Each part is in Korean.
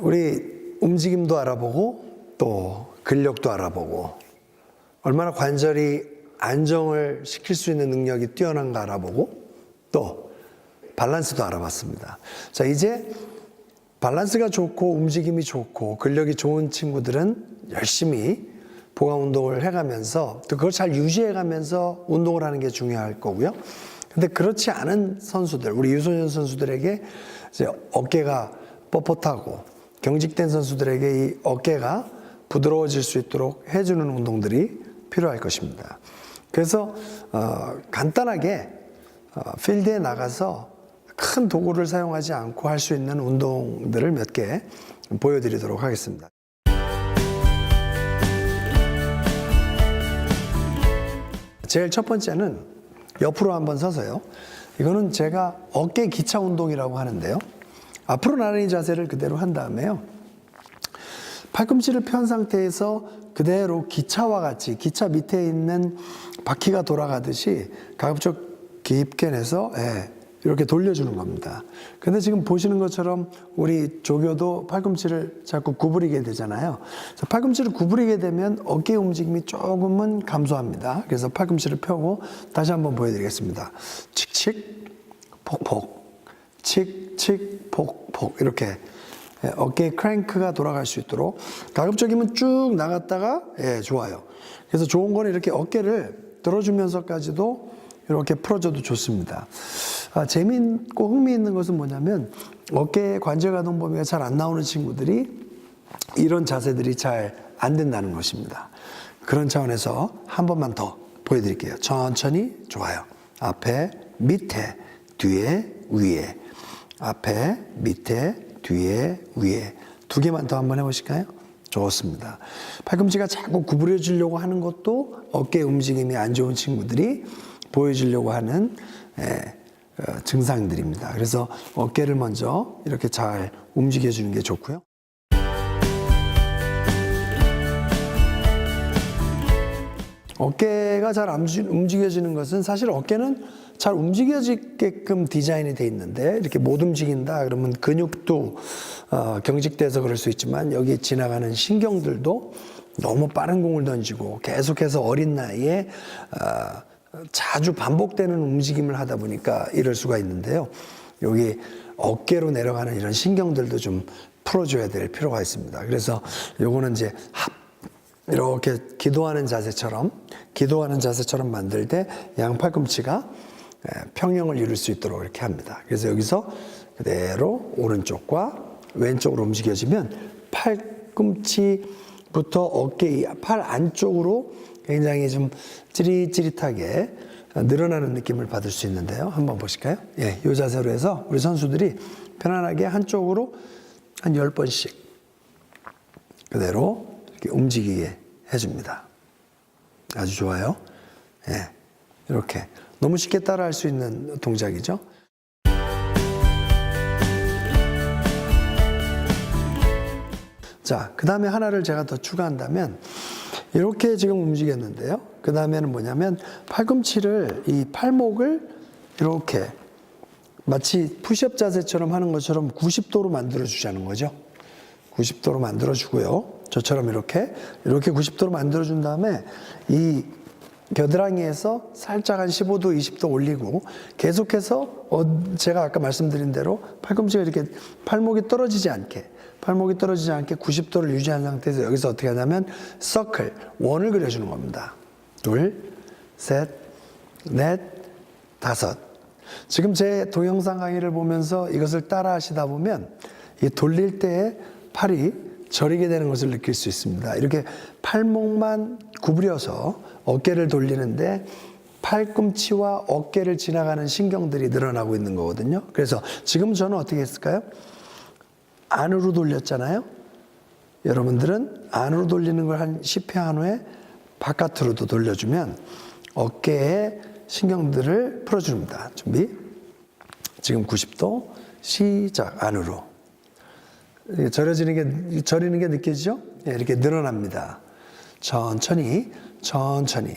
우리 움직임도 알아보고 또 근력도 알아보고 얼마나 관절이 안정을 시킬 수 있는 능력이 뛰어난가 알아보고 또 밸런스도 알아봤습니다. 자, 이제 밸런스가 좋고 움직임이 좋고 근력이 좋은 친구들은 열심히 보강 운동을 해가면서 또 그걸 잘 유지해가면서 운동을 하는 게 중요할 거고요. 근데 그렇지 않은 선수들, 우리 유소년 선수들에게 이제 어깨가 뻣뻣하고 경직된 선수들에게 이 어깨가 부드러워질 수 있도록 해주는 운동들이 필요할 것입니다. 그래서 어, 간단하게 어, 필드에 나가서 큰 도구를 사용하지 않고 할 수 있는 운동들을 몇 개 보여드리도록 하겠습니다. 제일 첫 번째는 옆으로 한번 서서요. 이거는 제가 어깨 기차 운동이라고 하는데요. 앞으로 나란히 자세를 그대로 한 다음에요. 팔꿈치를 편 상태에서 그대로 기차와 같이 기차 밑에 있는 바퀴가 돌아가듯이 가급적 깊게 내서 예, 이렇게 돌려주는 겁니다. 근데 지금 보시는 것처럼 우리 조교도 팔꿈치를 자꾸 구부리게 되잖아요. 팔꿈치를 구부리게 되면 어깨 움직임이 조금은 감소합니다. 그래서 팔꿈치를 펴고 다시 한번 보여드리겠습니다. 칙칙, 폭폭, 칙 칙, 폭 폭 이렇게 예, 어깨 크랭크가 돌아갈 수 있도록 가급적이면 쭉 나갔다가 예, 좋아요. 그래서 좋은 거는 이렇게 어깨를 들어주면서까지도 이렇게 풀어줘도 좋습니다. 아, 재미있고 흥미있는 것은 뭐냐면 어깨 관절 가동 범위가 잘 안 나오는 친구들이 이런 자세들이 잘 안 된다는 것입니다. 그런 차원에서 한 번만 더 보여드릴게요. 천천히 좋아요. 앞에 밑에 뒤에 위에 앞에 밑에 뒤에 위에 두 개만 더 한번 해보실까요? 좋습니다. 팔꿈치가 자꾸 구부려지려고 하는 것도 어깨 움직임이 안 좋은 친구들이 보여주려고 하는 예, 어, 증상들입니다. 그래서 어깨를 먼저 이렇게 잘 움직여주는 게 좋고요. 어깨가 잘안 움직여지는 것은 사실 어깨는 잘 움직여지게끔 디자인이 돼 있는데 이렇게 못 움직인다 그러면 근육도 어, 경직돼서 그럴 수 있지만 여기 지나가는 신경들도 너무 빠른 공을 던지고 계속해서 어린 나이에 어, 자주 반복되는 움직임을 하다 보니까 이럴 수가 있는데요. 여기 어깨로 내려가는 이런 신경들도 좀 풀어줘야 될 필요가 있습니다. 그래서 요거는 이제 합 이렇게 기도하는 자세처럼 기도하는 자세처럼 만들 때 양팔꿈치가 예, 평형을 이룰 수 있도록 이렇게 합니다. 그래서 여기서 그대로 오른쪽과 왼쪽으로 움직여지면 팔꿈치부터 어깨 팔 안쪽으로 굉장히 좀 찌릿찌릿하게 늘어나는 느낌을 받을 수 있는데요. 한번 보실까요? 예, 이 자세로 해서 우리 선수들이 편안하게 한쪽으로 한 10번씩 그대로 움직이게 해줍니다. 아주 좋아요. 예, 이렇게 너무 쉽게 따라 할 수 있는 동작이죠. 자, 그 다음에 하나를 제가 더 추가한다면 이렇게 지금 움직였는데요. 그 다음에는 뭐냐면 팔꿈치를 이 팔목을 이렇게 마치 푸시업 자세처럼 하는 것처럼 90도로 만들어 주자는 거죠. 90도로 만들어 주고요. 저처럼 이렇게 이렇게 90도로 만들어 준 다음에 이 겨드랑이에서 살짝 한 15도, 20도 올리고 계속해서 어, 제가 아까 말씀드린 대로 팔꿈치가 이렇게 팔목이 떨어지지 않게 팔목이 떨어지지 않게 90도를 유지한 상태에서 여기서 어떻게 하냐면 서클, 원을 그려주는 겁니다. 둘, 셋, 넷, 다섯. 지금 제 동영상 강의를 보면서 이것을 따라 하시다 보면 이 돌릴 때에 팔이 저리게 되는 것을 느낄 수 있습니다. 이렇게 팔목만 구부려서 어깨를 돌리는데 팔꿈치와 어깨를 지나가는 신경들이 늘어나고 있는 거거든요. 그래서 지금 저는 어떻게 했을까요? 안으로 돌렸잖아요. 여러분들은 안으로 돌리는 걸 한 10회 한 후에 바깥으로도 돌려주면 어깨의 신경들을 풀어줍니다. 준비. 지금 90도 시작 안으로. 절여지는 게, 저리는 게 느껴지죠? 예, 이렇게 늘어납니다. 천천히, 천천히.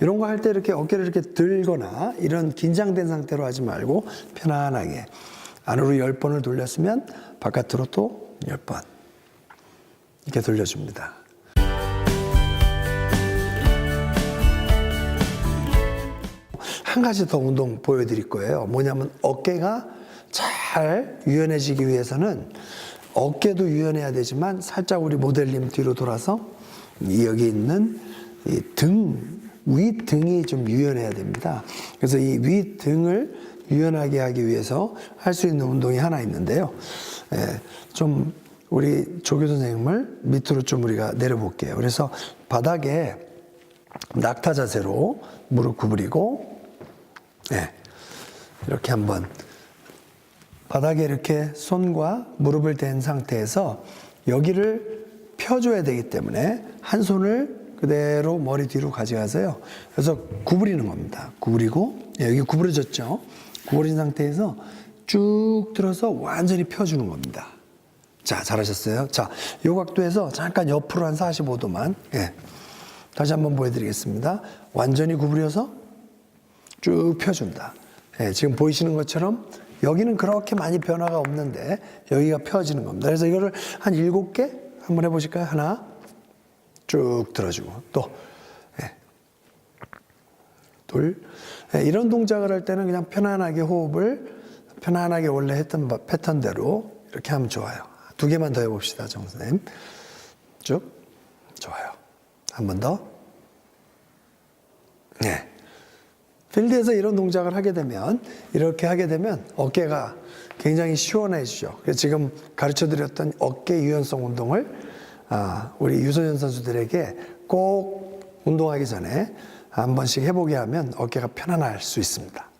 이런 거 할 때 이렇게 어깨를 이렇게 들거나 이런 긴장된 상태로 하지 말고 편안하게. 안으로 10번을 돌렸으면 바깥으로 또열 번. 이렇게 돌려줍니다. 한 가지 더 운동 보여드릴 거예요. 뭐냐면 어깨가 잘 유연해지기 위해서는 어깨도 유연해야 되지만 살짝 우리 모델님 뒤로 돌아서 이 여기 있는 이 등, 위 등이 좀 유연해야 됩니다. 그래서 이 위 등을 유연하게 하기 위해서 할 수 있는 운동이 하나 있는데요. 예, 좀 우리 조교 선생님을 밑으로 좀 우리가 내려볼게요. 그래서 바닥에 낙타 자세로 무릎 구부리고 예, 이렇게 한번 바닥에 이렇게 손과 무릎을 댄 상태에서 여기를 펴줘야 되기 때문에 한 손을 그대로 머리 뒤로 가져가서요. 그래서 구부리는 겁니다. 구부리고 예, 여기 구부러졌죠. 구부린 상태에서 쭉 들어서 완전히 펴주는 겁니다. 자, 잘하셨어요. 자, 요 각도에서 잠깐 옆으로 한 45도만. 예. 다시 한번 보여드리겠습니다. 완전히 구부려서 쭉 펴준다. 예, 지금 보이시는 것처럼 여기는 그렇게 많이 변화가 없는데 여기가 펴지는 겁니다. 그래서 이거를 한 일곱 개 한번 해보실까요? 하나 쭉 들어주고 또 예. 둘 예, 이런 동작을 할 때는 그냥 편안하게 호흡을 편안하게 원래 했던 바- 패턴대로 이렇게 하면 좋아요. 두 개만 더 해봅시다, 정 선생님. 쭉 좋아요. 한 번 더. 네. 필드에서 이런 동작을 하게 되면 이렇게 하게 되면 어깨가 굉장히 시원해지죠. 지금 가르쳐 드렸던 어깨 유연성 운동을 아, 우리 유소년 선수들에게 꼭 운동하기 전에 한 번씩 해보게 하면 어깨가 편안할 수 있습니다.